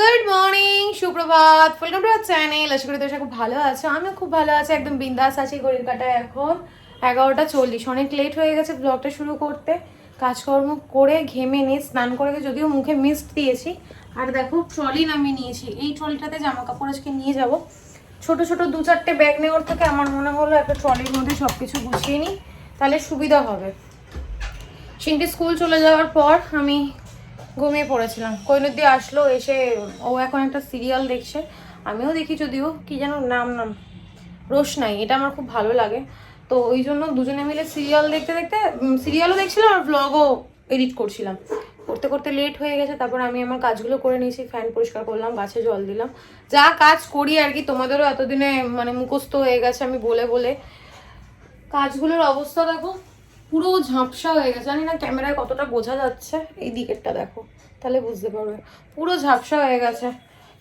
Good morning সুপ্রভাত। Welcome to our channel আশা করি তোর খুব ভালো আছো। আমিও খুব ভালো আছি। একদম বিন্দাস আছি ঘড়ির কাটায় এখন। এগারোটা চল্লিশ। অনেক লেট হয়ে গেছে ব্লগটা শুরু করতে। কাজকর্ম করে ঘেমে নিয়ে স্নান করে যদিও মুখে মিস্ট দিয়েছি। আর দেখো ট্রলি নামিয়ে নিয়েছি। এই ট্রলিটাতে জামা কাপড় আজকে নিয়ে যাব। ছোট ছোট দু চারটে ব্যাগ নেওয়ার থেকে আমার মনে হলো একটা ট্রলির মধ্যে সব কিছু গুছিয়ে নিই। তাহলে সুবিধা হবে। সিনটি স্কুল চলে যাওয়ার পর আমি ঘুমিয়ে পড়েছিলাম। কৈনদি আসলো, এসে ও এখন একটা সিরিয়াল দেখছে। আমিও দেখি যদিও, কি যেন নাম নাম। রোশনাই এটা আমার খুব ভালো লাগে। তো ওই জন্য দুজনে মিলে সিরিয়াল দেখতে দেখতে সিরিয়ালও দেখছিলাম আর ব্লগও এডিট করছিলাম। করতে করতে লেট হয়ে গেছে, তারপর আমি আমার কাজগুলো করে নিয়েছি ফ্যান পরিষ্কার করলাম, গাছে জল দিলাম। যা কাজ করি আর কি, তোমাদেরও এতদিনে মানে মুখস্থ হয়ে গেছে আমি বলে বলে। কাজগুলোর অবস্থা দেখো। পুরো ঝাপসা হয়ে গেছে। জানি না ক্যামেরায় কতটা বোঝা যাচ্ছে। এই দিকেরটা দেখো, তাহলে বুঝতে পারবে। পুরো ঝাপসা হয়ে গেছে।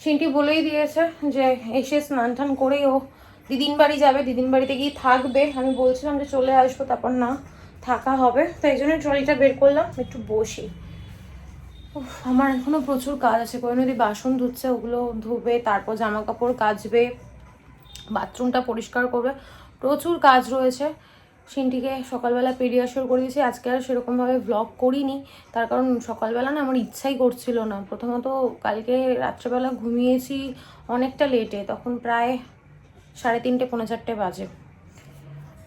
সিনটি বলেই দিয়েছে যে এসে স্নান টান করেই ও দিদিন বাড়ি যাবে। দিদিন বাড়িতে গিয়ে থাকবে। আমি বলছিলাম যে চলে আসব, তারপর না, থাকা হবে। তো এই জন্য ট্রলিটা বের করলাম, একটু বসি। আমার এখনও প্রচুর কাজ আছে। কোনো যদি বাসন ধুচ্ছে, ওগুলো ধুবে, তারপর জামা কাপড় কাচবে, বাথরুমটা পরিষ্কার করবে, প্রচুর কাজ রয়েছে। সিনটিকে সকালবেলা পেরিয়াশোর করে দিয়েছি। আজকে আর সেরকমভাবে ব্লগ করিনি। তার কারণ সকালবেলা না আমার ইচ্ছাই করছিল না। প্রথমত কালকে রাত্রেবেলা ঘুমিয়েছি অনেকটা লেটে তখন প্রায় সাড়ে তিনটে, পৌনে চারটে বাজে।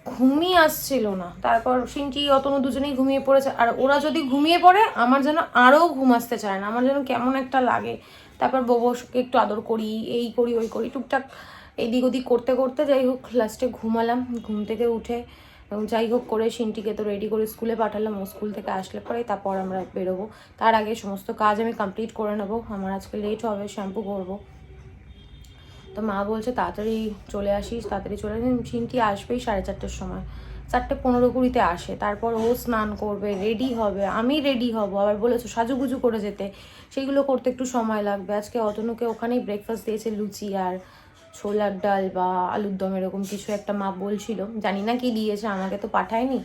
ঘুমই আসছিল না। তারপর সিনটি, অতনু দুজনেই ঘুমিয়ে পড়েছে। আর ওরা যদি ঘুমিয়ে পড়ে, আমার যেন আরও ঘুম আসতে চায় না। আমার যেন কেমন একটা লাগে। তারপর ববসকে একটু আদর করি, এই করি, ওই করি, টুকটাক এদিক ওদিক করতে করতে যাই হোক লাস্টে ঘুমালাম। ঘুম থেকে উঠে এবং যাই হোক করে সিনটিকে তো রেডি করে স্কুলে পাঠালাম, ও স্কুল থেকে আসলে পরে তারপর আমরা বেরোবো। তার আগে সমস্ত কাজ আমি কমপ্লিট করে নেব। আমার আজকে লেট হবে শ্যাম্পু করব। তো মা বলছে, তাড়াতাড়ি চলে আসিস, তাড়াতাড়ি চলে আসিস। সিনটি আসবেই সাড়ে চারটের সময়। চারটে পনেরো কুড়িতে আসে। তারপর ও স্নান করবে রেডি হবে। আমি রেডি হব। আবার বলেছ, সাজুগুজু করে যেতে। সেইগুলো করতে একটু সময় লাগবে। আজকে অতনুকে ওখানেই ব্রেকফাস্ট দিয়েছে লুচি আর ছোলার ডাল বা আলুর দম এরকম কিছু একটা মা বলছিল। জানি না কি দিয়েছে, আমাকে তো পাঠায়নি।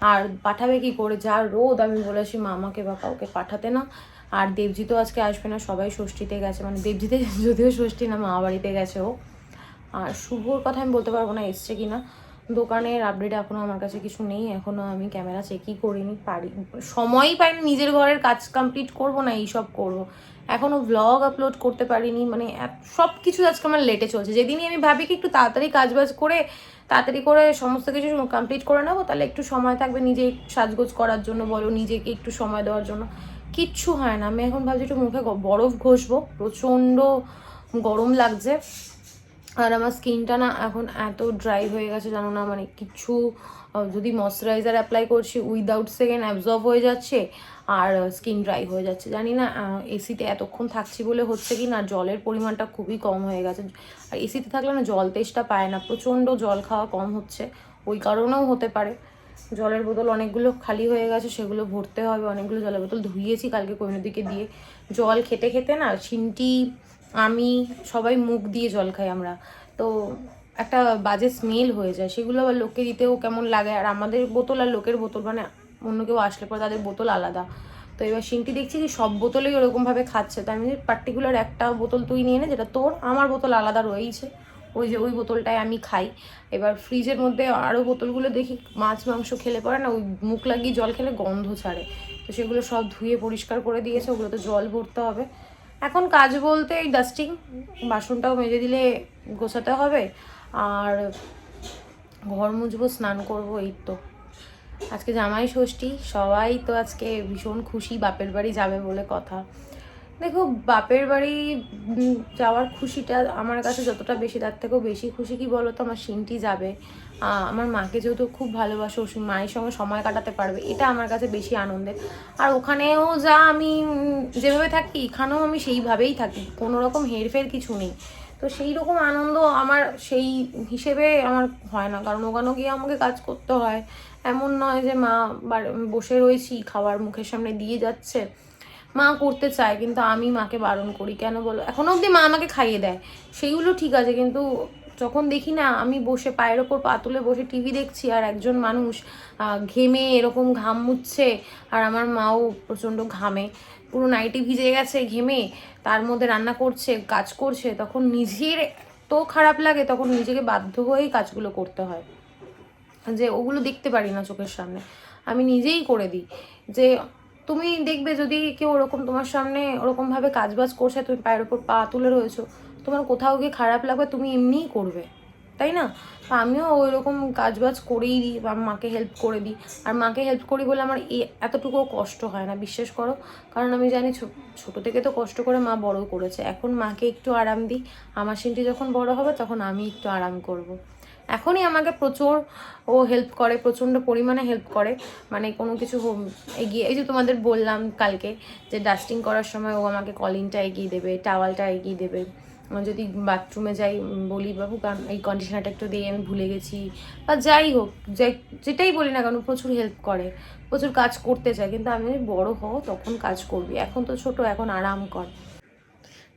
আর পাঠাবে কি করে? যা রোদ, আমি বলেছি মামাকে বা কাউকে পাঠাতে না। আর দেবজি তো আজকে আসবে না, সবাই ষষ্ঠীতে গেছে। মানে দেবজিতে যদিও ষষ্ঠী না, মা বাড়িতে গেছে ও। আর শুভর কথা আমি বলতে পারব না, এসছে কি না। দোকানের আপডেট এখনও আমার কাছে কিছু নেই এখনও আমি ক্যামেরা চেকই করিনি, পারি সময়ই পাইনি, নিজের ঘরের কাজ কমপ্লিট করব না, এইসব করব। এখনও ব্লগ আপলোড করতে পারিনি মানে সব কিছু আজকে আমার লেটে চলছে। যেদিনই আমি ভাবি কি একটু তাড়াতাড়ি কাজবাজ করে, তাড়াতাড়ি করে সমস্ত কিছু কমপ্লিট করে নেব, তাহলে একটু সময় থাকবে নিজে সাজগোজ করার জন্য বলো, নিজেকে একটু সময় দেওয়ার জন্য। কিচ্ছু হয় না, আমি এখন ভাবছি একটু মুখে বরফ ঘষবো, প্রচণ্ড গরম লাগছে। আর আমার স্কিনটা না এখন এত ড্রাই হয়ে গেছে, জানো না মানে কিছু যদি ময়শ্চারাইজার অ্যাপ্লাই করছি উইদাউট সেকেন্ড অ্যাবজর্ব হয়ে যাচ্ছে আর স্কিন ড্রাই হয়ে যাচ্ছে। জানি না এসিতে এতক্ষণ থাকছি বলে হচ্ছে কি না, জলের পরিমাণটা খুবই কম হয়ে গেছে। আর এসিতে থাকলে না, জল তেষ্টা পায় না, প্রচণ্ড জল খাওয়া কম হচ্ছে। ওই কারণেও হতে পারে। জলের বোতল অনেকগুলো খালি হয়ে গেছে, সেগুলো ভরতে হবে। অনেকগুলো জলের বোতল ধুইয়েছি কালকে দিকে দিয়ে। জল খেতে খেতে না সিনটি আমি সবাই মুখ দিয়ে জল খাই আমরা। তো একটা বাজে স্মেল হয়ে যায়। সেগুলো আবার লোককে দিতেও কেমন লাগে। আর আমাদের বোতল আর লোকের বোতল মানে অন্য কেউ আসলে পরে তাদের বোতল আলাদা। তো এবার সিনটি দেখছি যে সব বোতলেই ওরকমভাবে খাচ্ছে। তো আমি পার্টিকুলার একটা বোতল তুই নিয়ে নে, যেটা তোর, আমার বোতল আলাদা রয়েইছে। ওই যে, ওই বোতলটাই আমি খাই। এবার ফ্রিজের মধ্যে আরও বোতলগুলো দেখি, মাছ, মাংস খেলে পরে না ওই মুখ লাগিয়ে জল খেলে গন্ধ ছাড়ে। তো সেগুলো সব ধুয়ে পরিষ্কার করে দিয়েছে, ওগুলোতে জল ভরতে হবে। এখন কাজ বলতে এই ডাস্টিং বাসনটাও মেজে দিলে গোছাতে হবে। আর ঘর মুছবো, স্নান করব, এই তো। আজকে জামাই ষষ্ঠী, সবাই তো আজকে ভীষণ খুশি বাপের বাড়ি যাবে বলে কথা। দেখো, বাপের বাড়ি যাওয়ার খুশিটা আমার কাছে যতটা বেশি, তার থেকেও বেশি খুশি কি বলো তো? আমার সিনটি যাবে। আমার মাকে যেহেতু খুব ভালোবাসে মায়ের সঙ্গে সময় কাটাতে পারবে, এটা আমার কাছে বেশি আনন্দের। আর ওখানেও যা আমি যেভাবে থাকি, এখানেও আমি সেইভাবেই থাকি, কোনো রকম হেরফের কিছু নেই। তো সেই রকম আনন্দ আমার সেই হিসেবে আমার হয় না, কারণ ওখানেও গিয়ে আমাকে কাজ করতে হয়। এমন নয় যে মা বসে রয়েছি খাবার মুখের সামনে দিয়ে যাচ্ছে। মা করতে চায়, কিন্তু আমি মাকে বারণ করি। কেন বলো? এখনও অবধি মা আমাকে খাইয়ে দেয়। সেইগুলো ঠিক আছে, কিন্তু যখন দেখি না, আমি বসে পায়ের ওপর পা তুলে বসে টিভি দেখছি আর একজন মানুষ ঘেমে এরকম ঘাম মুচ্ছে আর আমার মাও প্রচণ্ড ঘামে। পুরো নাইটি ভিজে গেছে ঘেমে, তার মধ্যে রান্না করছে, কাজ করছে, তখন নিজের তো খারাপ লাগে, তখন নিজেকে বাধ্য হয়েই কাজগুলো করতে হয়। যে ওগুলো দেখতে পারি না চোখের সামনে। আমি নিজেই করে দিই। যে তুমি দেখবে যদি কেউ ওরকম তোমার সামনে ওরকমভাবে কাজবাজ করছে, তুমি পায়ের ওপর পা তুলে রয়েছো, তোমার কোথাও গিয়ে খারাপ লাগবে, তুমি এমনিই করবে। তাই না? তো আমিও ওই রকম কাজবাজ করেই দিই বা মাকে হেল্প করে দিই। আর মাকে হেল্প করি বলে আমার এতটুকুও কষ্ট হয় না, বিশ্বাস করো। কারণ আমি জানি ছোট থেকে তো কষ্ট করে মা বড় করেছে। এখন মাকে একটু আরাম দিই। আমার সিনটি যখন বড় হবে, তখন আমি একটু আরাম করব। এখনই আমাকে প্রচুর ও হেল্প করে, প্রচণ্ড পরিমাণে হেল্প করে। মানে কোনো কিছু এগিয়ে এই যে তোমাদের বললাম কালকে যে ডাস্টিং করার সময় ও আমাকে কলিংটা এগিয়ে দেবে টাওয়ালটা এগিয়ে দেবে। যদি বাথরুমে যাই বলি, বাবু এই কন্ডিশনারটা একটু দিয়ে আমি ভুলে গেছি। বা যাই হোক, যাই যেটাই বলি না কেন প্রচুর হেল্প করে। প্রচুর কাজ করতে চায়, কিন্তু আমি বড় হও, তখন কাজ করবি। এখন তো ছোট, এখন আরাম কর।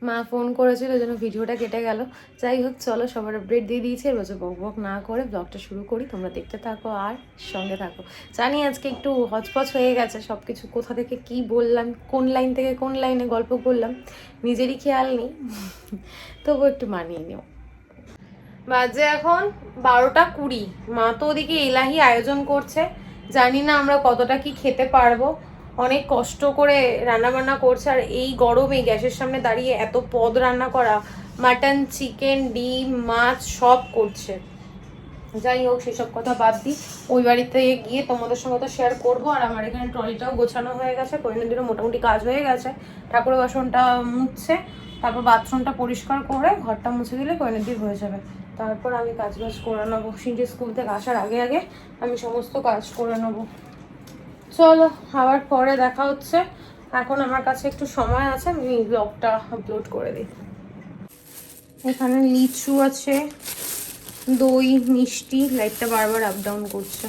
মা ফোন করেছিল জন্য ভিডিওটা কেটে গেল। যাই হোক, চলো সবার আপডেট দিয়ে দিয়েছে। এবার বক বক না করে ব্লগটা শুরু করি। তোমরা দেখতে থাকো আর সঙ্গে থাকো। জানি আজকে একটু হচপচ হয়ে গেছে সব কিছু কোথা থেকে কি বললাম, কোন লাইন থেকে কোন লাইনে গল্প করলাম, নিজেরই খেয়াল নেই। তবু একটু মানিয়ে নিও। বাজে এখন বারোটা কুড়ি। মা তো ওদিকে এলাহি আয়োজন করছে। জানি না আমরা কতটা কি খেতে পারব। অনেক কষ্ট করে রান্না বান্না করছে, আর এই গরমে গ্যাসের সামনে দাঁড়িয়ে এত পদ রান্না করা মাটন চিকেন ডিম, মাছ, সব করছে। যাই হোক, সেসব কথা বাদ দিই। ওই বাড়িতে গিয়ে তোমাদের সঙ্গে তো শেয়ার করব, আর আমার এখানে ট্রলিটাও গোছানো হয়ে গেছে কয়েকদিনও মোটামুটি কাজ হয়ে গেছে। ঠাকুরের বাসনটা মুছছে, তারপর বাথরুমটা পরিষ্কার করে ঘরটা মুছে দিলে কয়েকদিন হয়ে যাবে। তারপর আমি কাজ বাজ করে নেব। সিনটি স্কুল থেকে আসার আগে আগে আমি সমস্ত কাজ করে নেব। চলো, আবার পরে দেখা হচ্ছে। এখন আমার কাছে একটু সময় আছে, আমি ব্লগটা আপলোড করে দিই। এখানে লিচু আছে, দই, মিষ্টি লাইটটা বারবার আপ ডাউন করছে।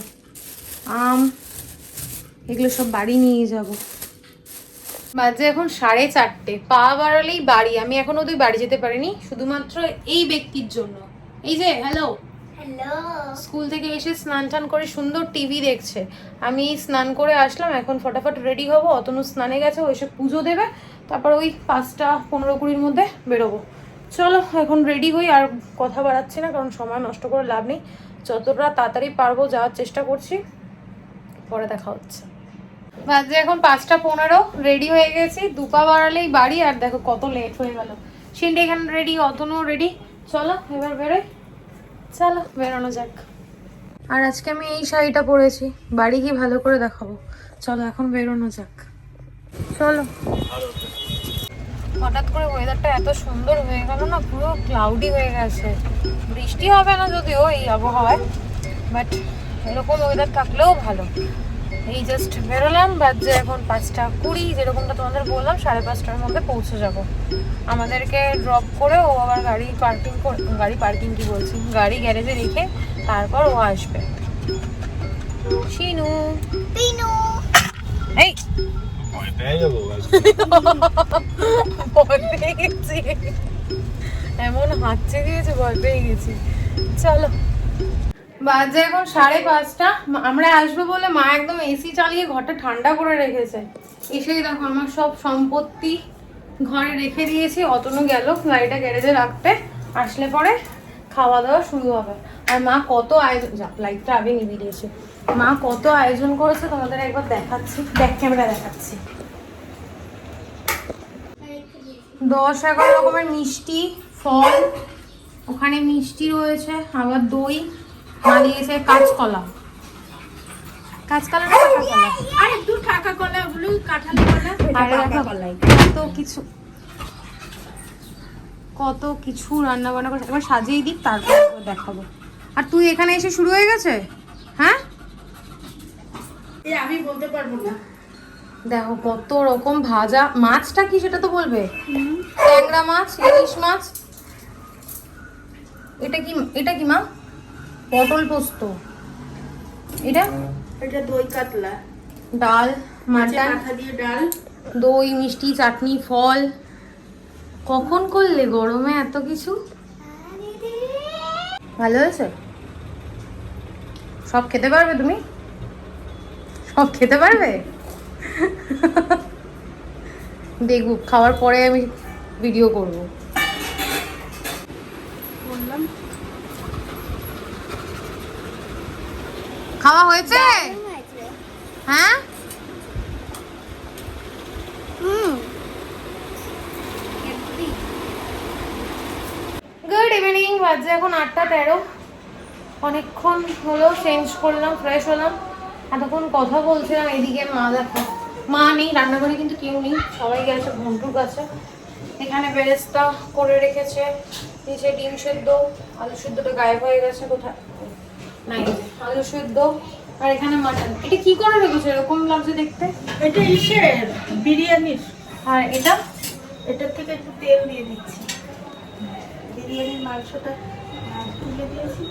আম, এগুলো সব বাড়ি নিয়ে যাব। বাজে এখন সাড়ে চারটে, পা বাড়ালেই বাড়ি। আমি এখনও তুই বাড়ি যেতে পারিনি, শুধুমাত্র এই ব্যক্তির জন্য। এই যে হ্যালো স্কুল থেকে এসে স্নান টান করে সুন্দর টিভি দেখছে। আমি স্নান করে আসলাম, এখন ফটাফট রেডি হব। অতনু স্নানে গেছে, ও এসে পুজো দেবে। তারপর ওই পাঁচটা পনেরো কুড়ির মধ্যে বেরোবো। চলো, এখন রেডি হই, আর কথা বাড়াচ্ছি না, কারণ সময় নষ্ট করে লাভ নেই। যতটা তাড়াতাড়ি পারব যাওয়ার চেষ্টা করছি, পরে দেখা হচ্ছে। বাজে এখন পাঁচটা পনেরো রেডি হয়ে গেছি। দুপা বাড়ালেই বাড়ি, আর দেখো কত লেট হয়ে গেল। সিন্ডি এখানে রেডি অতনু রেডি চলো, এবার বেরোই। চলো বেরোনো যাক। আর আজকে আমি এই শাড়িটা পরেছি বাড়ি গিয়ে ভালো করে দেখাবো। চলো এখন বেরোনো যাক। চলো। হঠাৎ করে ওয়েদারটা এত সুন্দর হয়ে গেল না পুরো ক্লাউডি হয়ে গেছে। বৃষ্টি হবে না যদিও এই আবহাওয়ায় বাট এরকম ওয়েদার থাকলেও ভালো। এই জাস্ট বেরোলাম বাজে এখন পাঁচটা কুড়ি যেরকমটা তোমাদের বললাম সাড়ে পাঁচটার মধ্যে পৌঁছে যাব। আমাদেরকে ড্রপ করে ও আবার গাড়ি পার্কিং গাড়ি পার্কিং কি বলছি? গাড়ি গ্যারেজে রেখে তারপর ও আসবে। শিনু। পিনু এই। ভয় পেয়ে গেছি। এমন হাঁচছে দিয়েছে ভয় পেয়ে গেছি। চলো। বাজে এখন সাড়ে পাঁচটা। আমরা আসব বলে মা একদম এসি চালিয়ে ঘরটা ঠান্ডা করে রেখেছে। এসেই দেখো আমার সব সম্পত্তি ঘরে রেখে দিয়েছি, অতনু গেল গাড়িটা গ্যারেজে রাখতে। আসলে পরে খাওয়া দাওয়া শুরু হবে। আর মা কত আয়োজন লাইটটা আগে নিবি দিয়েছে। মা কত আয়োজন করেছে তোমাদের একবার দেখাচ্ছি। ব্যাক ক্যামেরা দেখাচ্ছি। দশ এগারো রকমের মিষ্টি, ফল, ওখানে মিষ্টি রয়েছে, আবার দই। মা দিয়েছে কাঁচকলা কাঁচকলা না আরে দু টাকা কলা ওগুলো কাঁঠালি কলা আর দেখো কত কিছু কত কিছু রান্না বান্না করে এবার সাজিয়ে দিক তারপর দেখাবো। আর তুই এখানে এসে শুরু হয়ে গেছে? হ্যাঁ? আমি বলতে পারব না। দেখো কত রকম ভাজা। মাছটা কি সেটা তো বলবে? ট্যাংরা মাছ ইলিশ মাছ। এটা কি এটা কি মা? পটল পোস্ত। এটা? এটা দই কাতলা। ডাল মাটন। মাথা দিয়ে ডাল। দই মিষ্টি চাটনি ফল। কখন করলে গরমে এত কিছু? ভালো হয়েছে? সব খেতে পারবে তুমি? সব খেতে পারবে? দেখব খাওয়ার পরে আমি ভিডিও করব। বললাম। খাওয়া হয়েছে? হ্যাঁ? গুড ইভিনিং বাজে এখন আটটা তেরো। অনেকক্ষণ হলো চেঞ্জ করলাম ফ্রেশ হলাম। এতক্ষণ কথা বলছিলাম এদিকে মা দেখো। মা নেই রান্নাঘরে কিন্তু কেউ নেই সবাই গেছে ঘন্টুর কাছে। এখানে বেরেস্তা করে রেখেছে নিচে ডিম সেদ্ধ আলু সেদ্ধটা গায়েব হয়ে গেছে কোথায়? নাই আলু সেদ্ধ। আর এখানে মাটন। এটা কি করে রেখেছো? এরকম লাগছে দেখতে? এটা ইসের বিরিয়ানির। আর এটা? এটার থেকে একটু তেল দিয়ে দিচ্ছি। বিরিয়ানির মাংসটা তুলে দিয়েছি।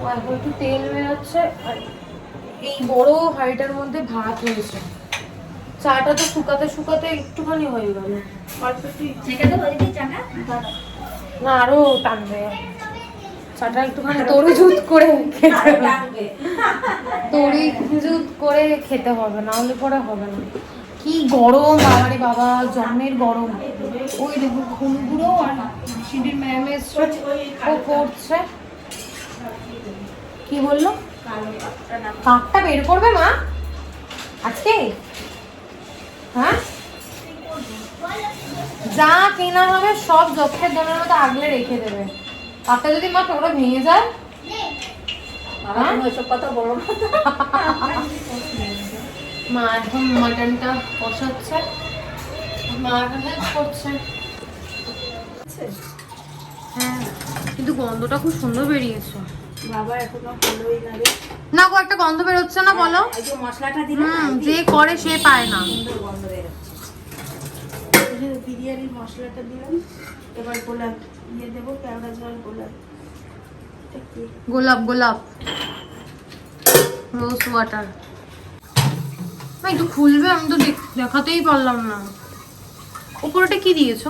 ও এখন একটু তেল বেরোচ্ছে। আর এই বড় হাঁড়িটার মধ্যে ভাত হয়েছে। চাটা তো শুকাতে শুকাতে একটুখানি হয়ে গেল। অল্প একটু না আরও টানবে। চাটা একটুখানি তরি জুত করে খেতে করে খেতে হবে না হলে পরে হবে না। কি গরম বাবারে বাবা জন্মের গরম। ওই দেখো ঘুমগুলো আর সিঁড়ির ম্যাম এসছে ও করছে। কি বলল? কাকটা বের করবে মা? আজকে? হ্যাঁ? যা কেনা হবে সব যক্ষের দোনের মতো আগলে রেখে দেবে। কাকটা যদি মা ওটা ভেঙে যায়? হ্যাঁ? এসব কথা বলো মা এখন মাটনটা কষাচ্ছে। মা এখন করছে। হ্যাঁ কিন্তু গন্ধটা খুব সুন্দর বেরিয়েছে। বাবা এখনও হলোই না রে। না গো একটা গন্ধ বেরোচ্ছে না বলো। এই যে মশলাটা দিলাম যে করে সে পায় না। সুন্দর গন্ধ বিরিয়ানির মশলাটা দিলাম। এবার গোলাপ দিয়ে দেবো কেওড়া জল গোলাপ। কি? গোলাপ গোলাপ। Rose water. না একটু খুলবে আমি তো দেখ- দেখাতেই পারলাম না। উপরটা কি দিয়েছ?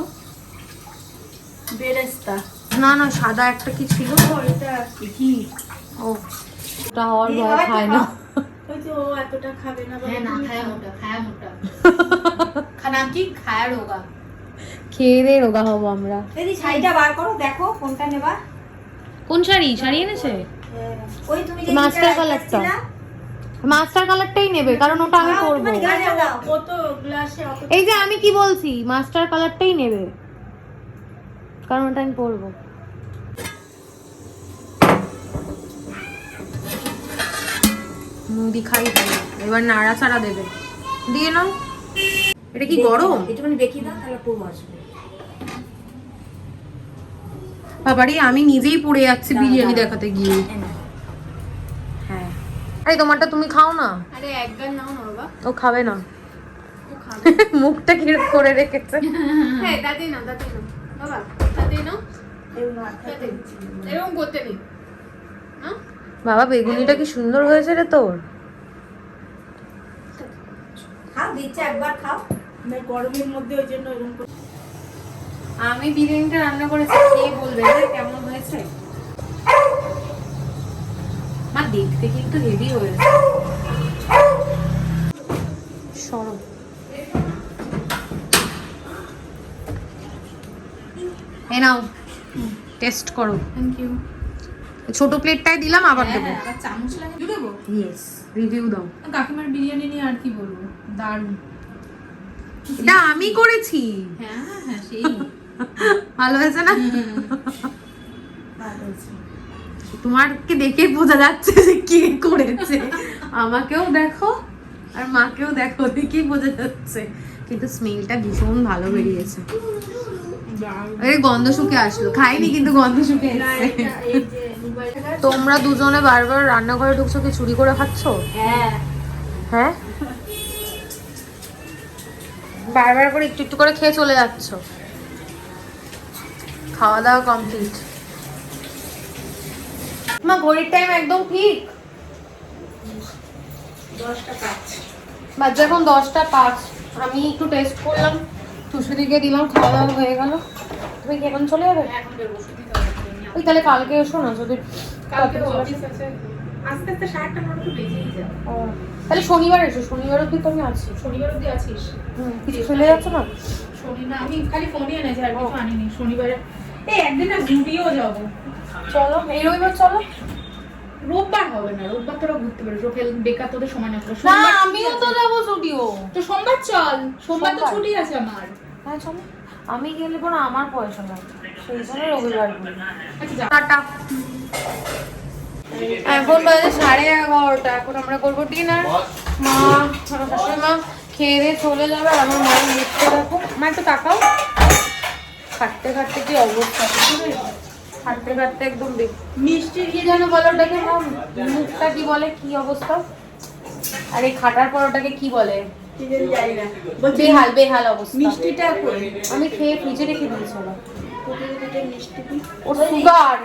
বেরেস্তা। না না সাদা একটা কি ছিল? ও, এটা ঘি। ও ওটা হওয়ার ভয় খায় না। ওই যে ও এতটা খাবে না হ্যাঁ না খায়া খাও। মোটা খায়া মোটা খানা কি? খায়া রোগা খেয়ে দিয়ে রোগা হব আমরা। দিদি শাড়িটা বার করো দেখো কোনটা নেবা। কোন শাড়ি? শাড়ি এনেছে? হ্যাঁ। ওই তুমি যে মাস্টার কালারটা মাস্টার কালারটাই নেবে কারণ ওটা আমি অত এই যে আমি কি বলছি মাস্টার কালারটাই নেবে কারণ ওটা আমি পরবো। মুদি খাই এবার নাড়াচাড়া দেবে। দিয়ে নাও। এটা কি গরম? একটুখানি দেখিয়ে দাও তাহলে পুরো আসবে। বাবারি আমি নিজেই পড়ে যাচ্ছি বিরিয়ানি দেখাতে গিয়ে। হ্যাঁ। আরে তোমারটা তুমি খাও না? আরে একবার নাও না বাবা। ও খাবে না। মুখটা কীরকম করে রেখেছে। হ্যাঁ দাদি নাও দাদি নাও। বাবা দাদি মাথা এরকম করতে নেই। না? বাবা বেগুনিটা কি সুন্দর হয়েছে রে তোর? খাও দিচ্ছে একবার খাও। না গরমের মধ্যে ওই জন্য এরকম আমি বিরিয়ানিটা রান্না করেছি কে বলবে? কেমন হয়েছে? মা দেখতে কিন্তু হেভি হয়েছে। এ নাও। টেস্ট করো। থ্যাংক ইউ ছোট প্লেটটাই দিলাম আবার দেবো। আবার চামচ লাগে দেবো? ইয়েস রিভিউ দাও। কাকিমার বিরিয়ানি নিয়ে আর কি বলব? দারুণ। এটা আমি করেছি। হ্যাঁ হ্যাঁ হ্যাঁ সেই। ভালো হয়েছে না? তোমারকে দেখে বোঝা যাচ্ছে যে কে করেছে। আমাকেও দেখো আর মাকেও দেখো দেখেই বোঝা যাচ্ছে। কিন্তু স্মেলটা ভীষণ ভালো বেরিয়েছে। আরে গন্ধ শুকে আসলো। খাইনি কিন্তু গন্ধ শুকে এই তোমরা দুজনে বারবার রান্নাঘরে ঢুকছো কি চুরি করে খাচ্ছ? হ্যাঁ। হ্যাঁ? বারবার করে একটু একটু করে খেয়ে চলে যাচ্ছ। খাওয়া দাওয়া কমপ্লিট মা ঘড়ির টাইম একদম ঠিক। দশটা পাঁচ। বাজে এখন দশটা পাঁচ আমি একটু টেস্ট করলাম। টুসুদিকে দিলাম খাওয়া দাওয়া হয়ে গেল। তুমি কি এখন চলে যাবে? বলতে। ওই তাহলে কালকে এসো না যদি কালকে আস্তে আস্তে আটটা নটা তো বেজেই যাবে। তাহলে শনিবার এসো শনিবার অব্দি তো আমি আছি। শনিবার অবধি আছিস? হুম, কিছু ফেলে যাচ্ছ না? শনি না আমি খালি ফোনই এনেছি আর কিছু আনিনি শনিবারে। এই একদিন না জুডিও যাব। চলো এই রবিবার চলো। রোববার হবে না রোববার তোরা ঘুরতে পারিস ওকে বেকার তোদের সময় না সোমবার আমিও তো যাব স্টুডিও তো সোমবার চল সোমবার তো ছুটি আছে আমার। হ্যাঁ চলো। আমি গেলে পরে আমার পয়সা লাগবে সেই জন্য রবিবার। আচ্ছা টাটা। এখন বাজে সাড়ে এগারোটা। এখন আমরা করব ডিনার মা শাশুড়ি মা খেয়ে দিয়ে চলে যাবে আর আমার মায়ের লিখতে রাখো মা একটু তাকাও। খাটতে খাটতে কি অবস্থা? খাটতে খাটতে একদম মিষ্টি কি যেন বলো ওটাকে? মা মুখটা কি বলে? কি অবস্থা? আর এই খাটার পর ওটাকে কি বলে? বেহাল বেহাল অবস্থা। মিষ্টিটা কই? আমি খেয়ে ফ্রিজে রেখে দিয়েছিলাম ওর সুগার।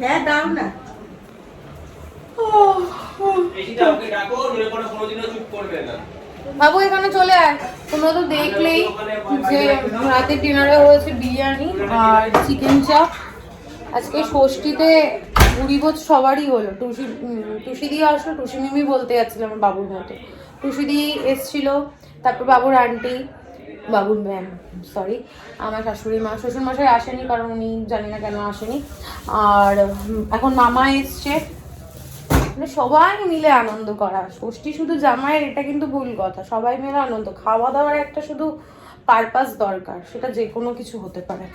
হ্যাঁ দাও না বেশিটা ওকে ডাকো নইলে কোনো কোনোদিনও চুপ করবে না বাবু, এখানে চলে আয়। তোমরা তো দেখলেই যে রাতের ডিনারে হয়েছে বিরিয়ানি আর চিকেন চাপ আজকে ষষ্ঠীতে বুড়ি ভোজ সবারই হলো। টুসি টুসি দিয়ে আসলো, টুসি মিমি বলতে যাচ্ছিলাম আমার বাবুর মতো। টুসি দিয়ে এসছিল, তারপর বাবুর আন্টি বাবুর ম্যাম সরি আমার শাশুড়ি মা। শ্বশুর মশাই আসেনি কারণ উনি জানি না কেন আসেনি। আর এখন মামা এসছে। মানে সবাই মিলে আনন্দ করা। ষষ্ঠী শুধু জামাইয়ের এটা কিন্তু ভুল কথা। সবাই মিলে আনন্দ। খাওয়া দাওয়ার একটা শুধু পারপাস দরকার সেটা যে কোনো কিছু হতে পারে।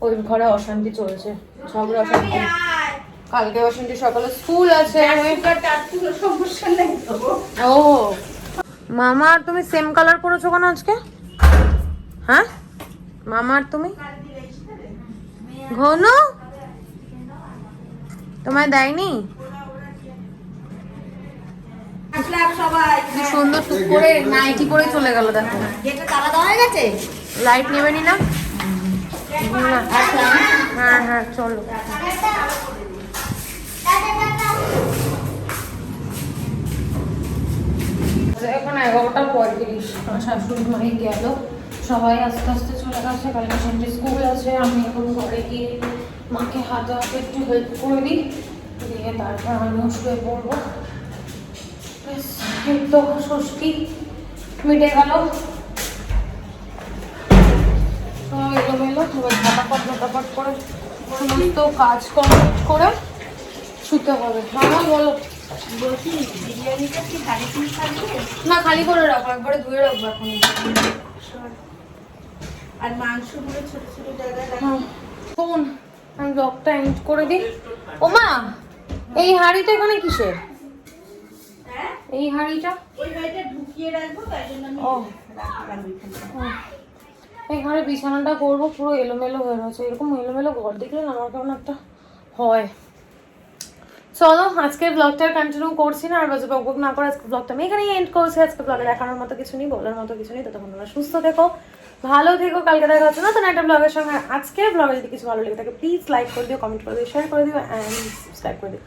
ওই ঘরে অশান্তি চলছে ঝগড়া অশান্তি। কালকে অশান্তি সকালে স্কুল আছে। ও। মামা আর তুমি সেম কালার পরেছো কেন আজকে? হ্যাঁ? মামা আর তুমি? ঘন? তোমায় দেয়নি? লাইট নেবে নি না। হ্যাঁ হ্যাঁ চলো। এখন এগারোটা পঁয়ত্রিশ শাশুড়ি মাই গেল। সবাই আস্তে আস্তে চলে গেছে। কালকে সন্ধ্যে স্কুল আছে। আমি এখন ঘরে গিয়ে মাকে হাতে হাতে একটু হেল্প করে দিই। দিয়ে তারপর আমিও শুয়ে পড়ব তো ষষ্ঠী মিটে গেল। সব এলোমেলো এবার ঝাঁটাপট ঝাঁটাপট করে সমস্ত কাজ করে শুতে হবে। মামা বলো। বলছি বিরিয়ানিটা কি থাকবে? না খালি করে রাখো একবারে ধুয়ে রাখব এখন আর মাংসগুলো ছোট ছোট জায়গায়। শোন আমি ব্লগটা এন্ড করে দিই। ও মা এই হাঁড়িটা এখানে কিসের? এই হাঁড়িটা? ওই বাড়িটা ঢুকিয়ে রাখব তাই জন্য আমি ও। রাখলাম ওইখানে এখানে বিছানাটা করব পুরো এলোমেলো হয়ে রয়েছে। এরকম এলোমেলো ঘর দেখলে আমার কেমন একটা হয়। চলো আজকের ব্লগটা কন্টিনিউ করছি না আর বাজে বকবক না করে আজকে ব্লগটা আমি এখানেই এন্ড করছি। আজকে ব্লগে দেখানোর মতো কিছু নেই বলার মতো কিছু নেই। ততক্ষণ তোমরা সুস্থ থেকো ভালো থেকো। কালকে দেখা হচ্ছে না তো একটা ব্লগের সঙ্গে। আজকের ব্লগে যদি কিছু ভালো লেগে থাকে প্লিজ লাইক করে দিও কমেন্ট করে দিও শেয়ার করে দিও অ্যান্ড সাবস্ক্রাইব করে দিও।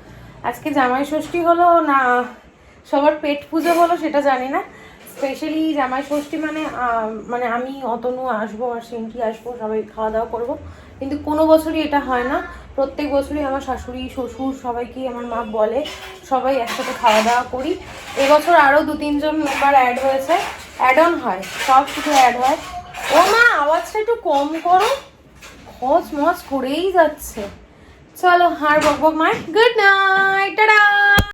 আজকে জামাই ষষ্ঠী হলো না সবার পেট পুজো হলো সেটা জানি না। স্পেশালি জামাই ষষ্ঠী মানে মানে আমি, অতনু আসব আর সিনকি আসব, সবাই খাওয়া দাওয়া করব। কিন্তু কোনো বছরই এটা হয় না। প্রত্যেক বছরই আমার শাশুড়ি, শ্বশুর সবাইকে আমার মা বলে, সবাই একসাথে খাওয়া দাওয়া করি। এবছর আরও দু তিনজন মেম্বার অ্যাড হয়েছে। অ্যাড অন হয়, সব কিছু অ্যাড হয়। ও মা, আওয়াজটা একটু কম করো। খচ মচ করেই যাচ্ছে। চলো আর বক বক মাই গুড নাইট